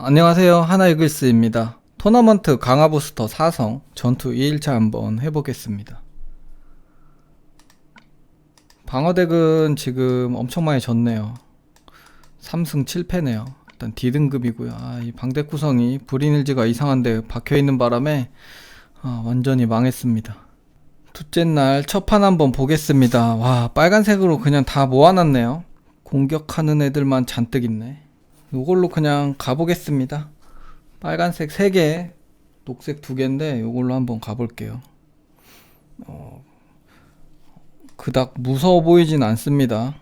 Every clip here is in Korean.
안녕하세요. 하나이글스입니다. 토너먼트 강화부스터 4성 전투 2일차 한번 해보겠습니다. 방어덱은 지금 엄청 많이 졌네요. 3승 7패네요. 일단 D등급이고요. 아, 이 방덱 구성이 브리닐즈가 이상한데 박혀있는 바람에 아, 완전히 망했습니다. 둘째 날 첫 판 한번 보겠습니다. 와, 빨간색으로 그냥 다 모아놨네요. 공격하는 애들만 잔뜩 있네. 요걸로 그냥 가보겠습니다. 빨간색 3개, 녹색 2개인데 요걸로 한번 가볼게요. 어, 그닥 무서워 보이진 않습니다.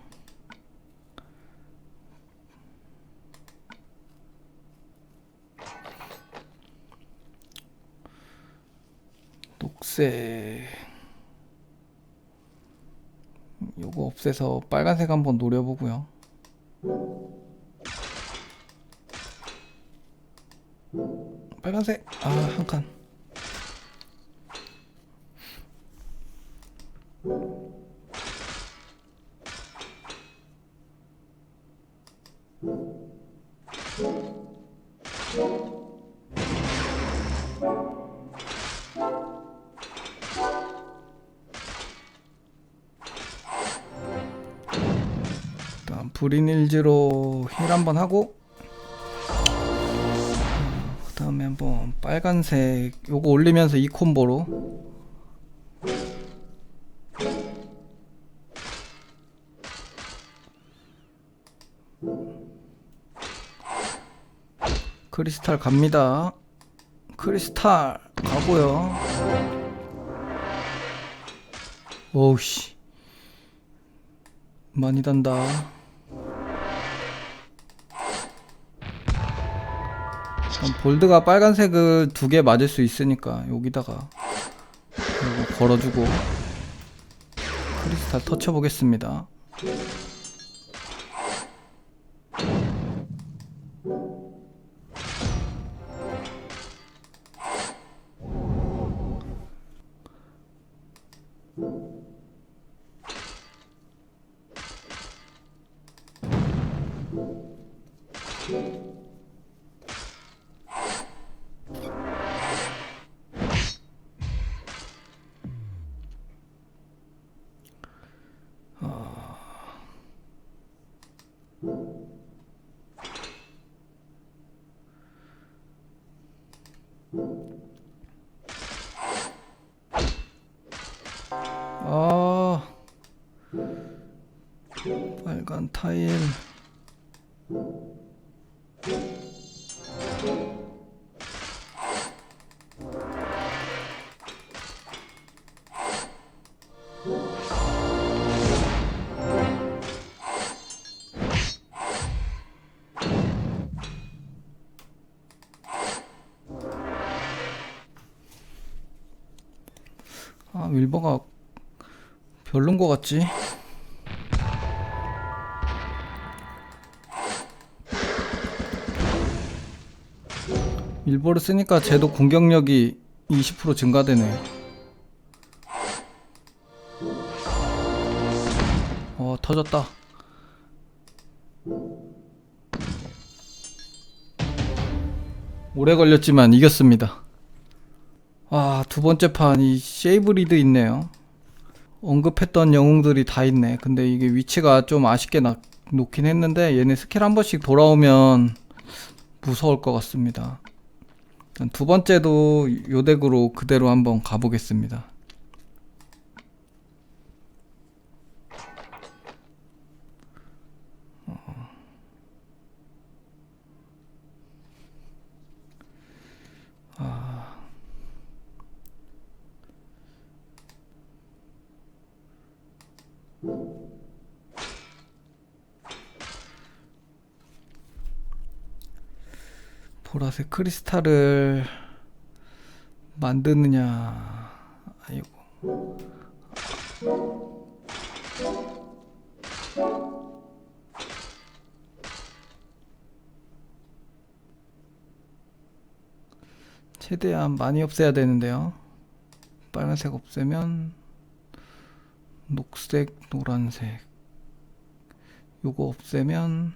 녹색 요거 없애서 빨간색 한번 노려보고요. 빨간색 아 한 칸. 일단 브리닐즈로 힐 한번 하고 빨간색. 요거 올리면서 이 콤보로. 크리스탈 갑니다. 크리스탈 가고요. 오우씨. 많이 단다 볼드가 빨간색을 두 개 맞을 수 있으니까 여기다가 걸어주고 크리스탈 터쳐 보겠습니다. 아 빨간 타일 아 윌버가 별론 거 같지? 일보를 쓰니까 쟤도 공격력이 20% 증가되네. 어, 터졌다. 오래 걸렸지만 이겼습니다. 아, 두 번째 판이 쉐이브리드 있네요. 언급했던 영웅들이 다 있네. 근데 이게 위치가 좀 아쉽게 나, 놓긴 했는데 얘네 스킬 한 번씩 돌아오면 무서울 것 같습니다. 두 번째도 요 덱으로 그대로 한번 가보겠습니다. 보라색 크리스탈을 만드느냐 아이고. 최대한 많이 없애야 되는데요. 빨간색 없애면 녹색 노란색 요거 없애면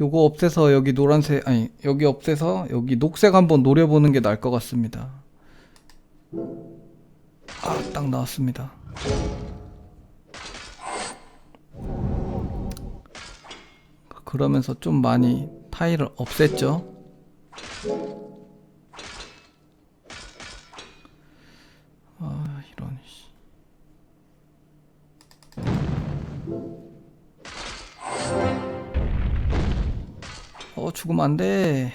요거 없애서 여기 노란색 아니 여기 없애서 여기 녹색 한번 노려보는 게 나을 것 같습니다. 아 딱 나왔습니다. 그러면서 좀 많이 타일을 없앴죠. 어 죽으면 안 돼.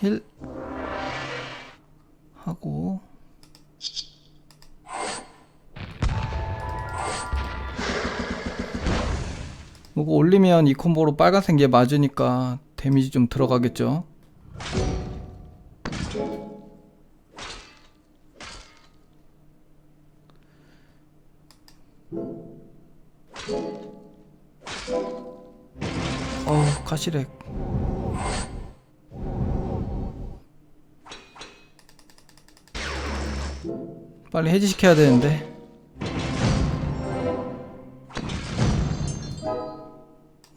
힐 하고 이거 올리면 이 콤보로 빨간색 얘 맞으니까 데미지 좀 들어가겠죠. 어우 카시렉 빨리 해지시켜야 되는데.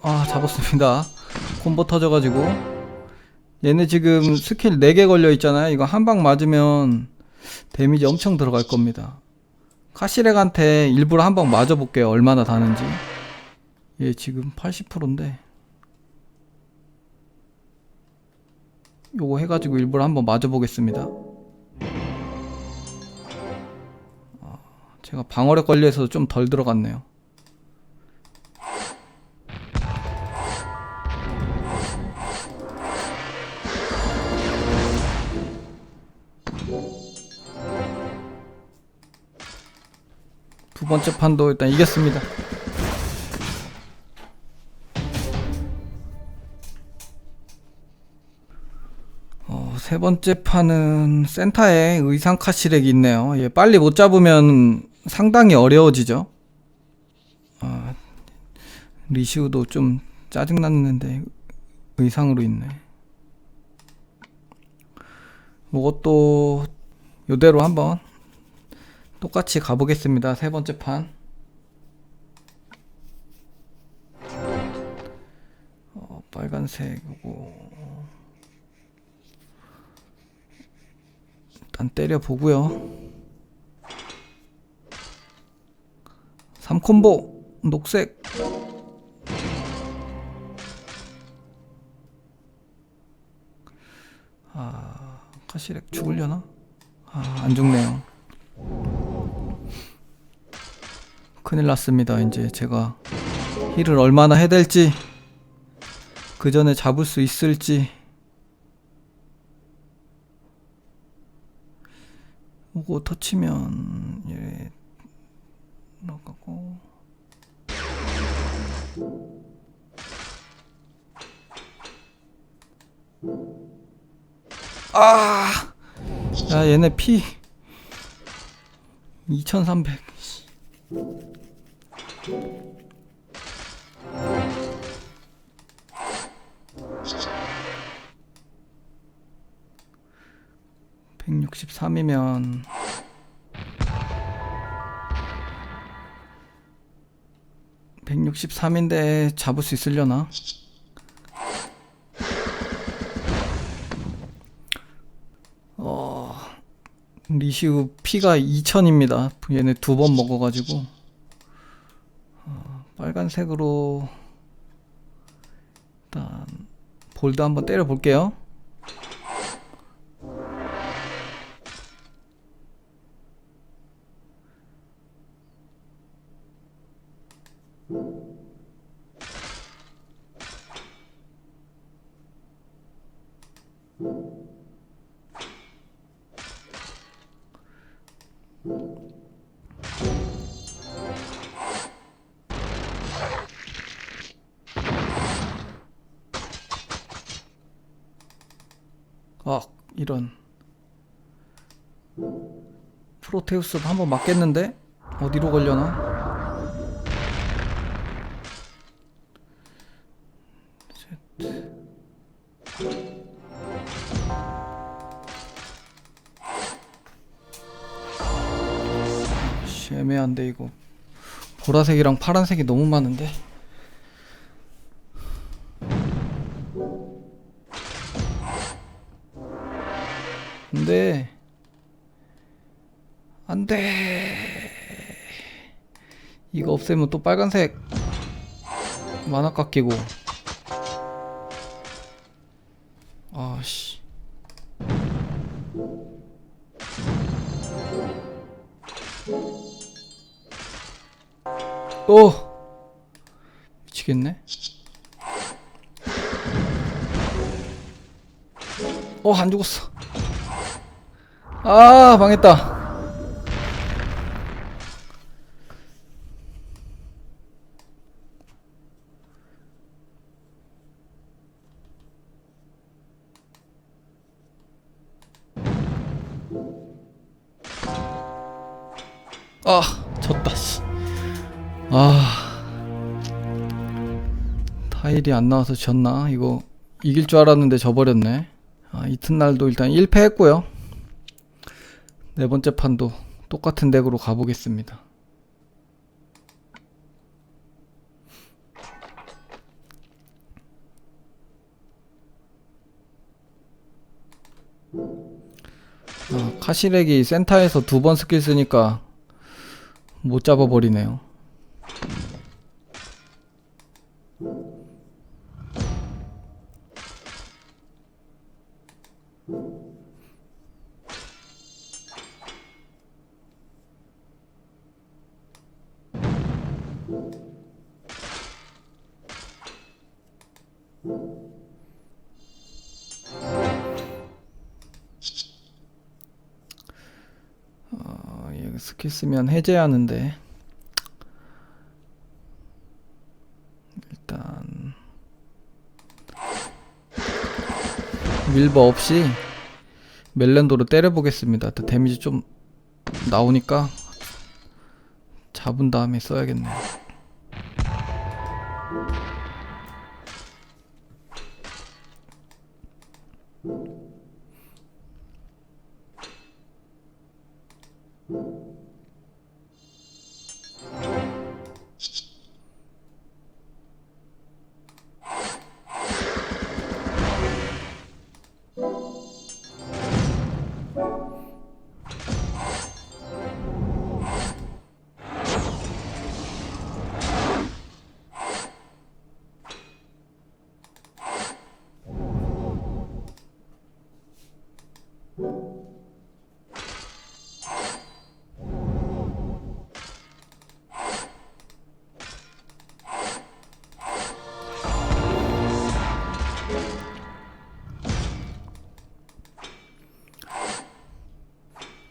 아 잡았습니다. 콤보 터져가지고. 얘네 지금 스킬 4개 걸려 있잖아요. 이거 한 방 맞으면 데미지 엄청 들어갈 겁니다. 카시렉한테 일부러 한 방 맞아볼게요. 얼마나 다는지. 얘 지금 80%인데. 요거 해가지고 일부러 한번 맞아보겠습니다 제가 방어력 관리해서 좀 덜 들어갔네요 두 번째 판도 일단 이겼습니다. 어, 세 번째 판은 센터에 의상 카시렉이 있네요. 얘 빨리 못 잡으면 상당히 어려워지죠. 아, 리시우도 좀 짜증났는데 의상으로 있네. 이것도 요대로 한번 똑같이 가보겠습니다. 세 번째 판. 어, 빨간색이고 일단 때려 보고요. 3콤보 녹색 아 카시렉 죽으려나? 아 안 죽네요. 큰일 났습니다. 이제 제가 힐을 얼마나 해야 될지 그 전에 잡을 수 있을지 이거 터치면 얘 나가고 아! 야 얘네 피 2300 163이면 (163인데) 잡을 수 있으려나? 어 리시우 피가 2000입니다. 얘네 두 번 먹어가지고. 어, 빨간색으로 일단 볼드 한번 때려 볼게요 이런 프로테우스 한번 맞겠는데? 어디로 걸려나? 씨, 애매한데 이거. 보라색이랑 파란색이 너무 많은데 없애면 또 빨간색 만화 깎이고. 아씨. 오 미치겠네. 어안 죽었어. 아 망했다 아 졌다 씨. 아. 타일이 안 나와서 졌나? 이거 이길 줄 알았는데 져버렸네. 아 이튿날도 일단 1패 했고요. 네 번째 판도 똑같은 덱으로 가보겠습니다. 아, 카시렉이 센터에서 두 번 스킬 쓰니까 못 잡아버리네요. 쓰면 해제하는데 일단 밀버 없이 멜렌도로 때려보겠습니다. 데미지 좀 나오니까 잡은 다음에 써야겠네요.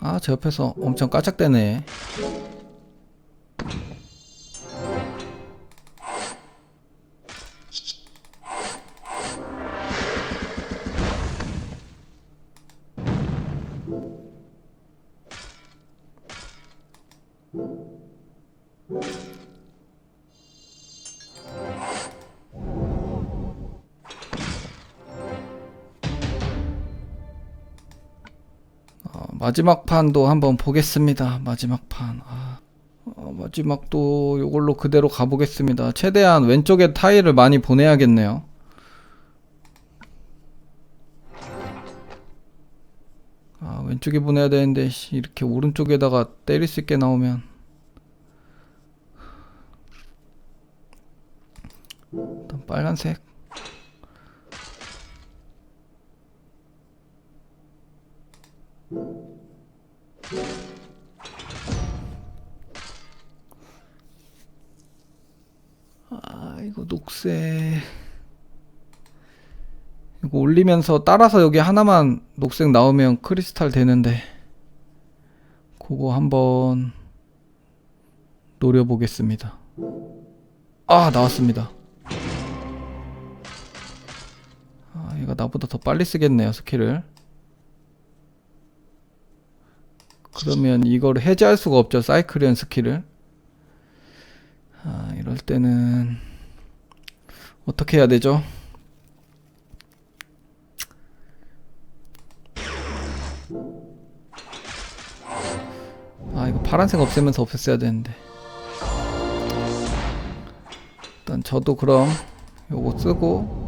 아, 저 옆에서 엄청 까짝대네. 마지막 판도 한번 보겠습니다. 마지막 판. 아, 어, 마지막도 이걸로 그대로 가보겠습니다. 최대한 왼쪽에 타일을 많이 보내야겠네요. 아, 왼쪽에 보내야 되는데 씨, 이렇게 오른쪽에다가 때릴 수 있게 나오면 일단 빨간색 아, 이거 녹색. 이거 올리면서 따라서 여기 하나만 녹색 나오면 크리스탈 되는데. 그거 한번 노려보겠습니다. 아, 나왔습니다. 아, 얘가 나보다 더 빨리 쓰겠네요, 스킬을. 그러면 이걸 해제할 수가 없죠, 사이클리언 스킬을. 아, 이럴 때는 어떻게 해야 되죠? 아, 이거 파란색 없애면서 없앴어야 되는데. 일단 저도 그럼 요거 쓰고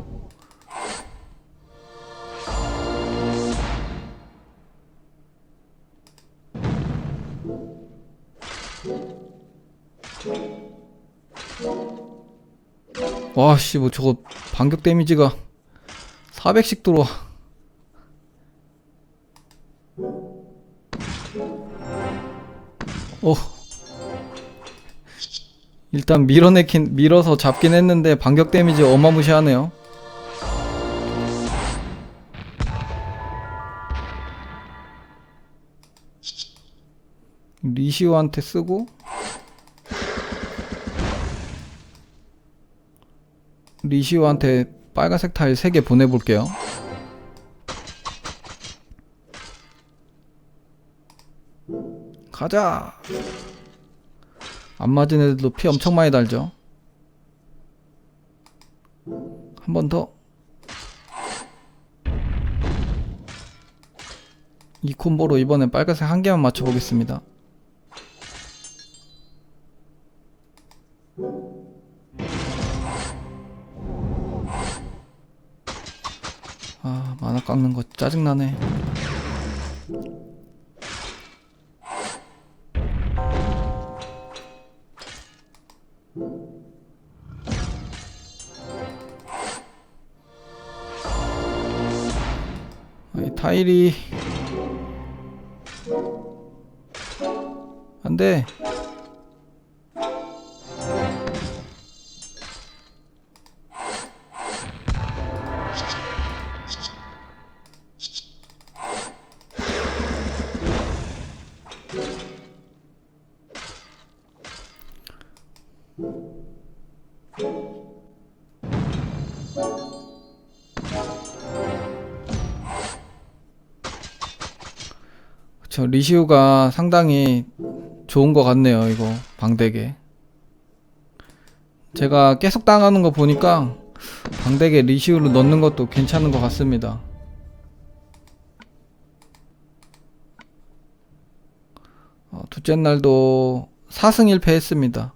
와씨 뭐 저거 반격 데미지가 400씩 들어와. 어. 일단 밀어내긴 밀어서 잡긴 했는데 반격 데미지 어마무시하네요. 리시오한테 쓰고 리시오한테 빨간색 타일 3개 보내볼게요. 가자! 안 맞은 애들도 피 엄청 많이 달죠? 한 번 더. 이 콤보로 이번엔 빨간색 한 개만 맞춰보겠습니다. 짜증나네. 아, 이 타일이 안 돼. 저 리시우가 상당히 좋은 것 같네요. 이거 방대게. 제가 계속 당하는 거 보니까 방대게 리시우를 넣는 것도 괜찮은 것 같습니다. 어, 둘째 날도 4승 1패 했습니다.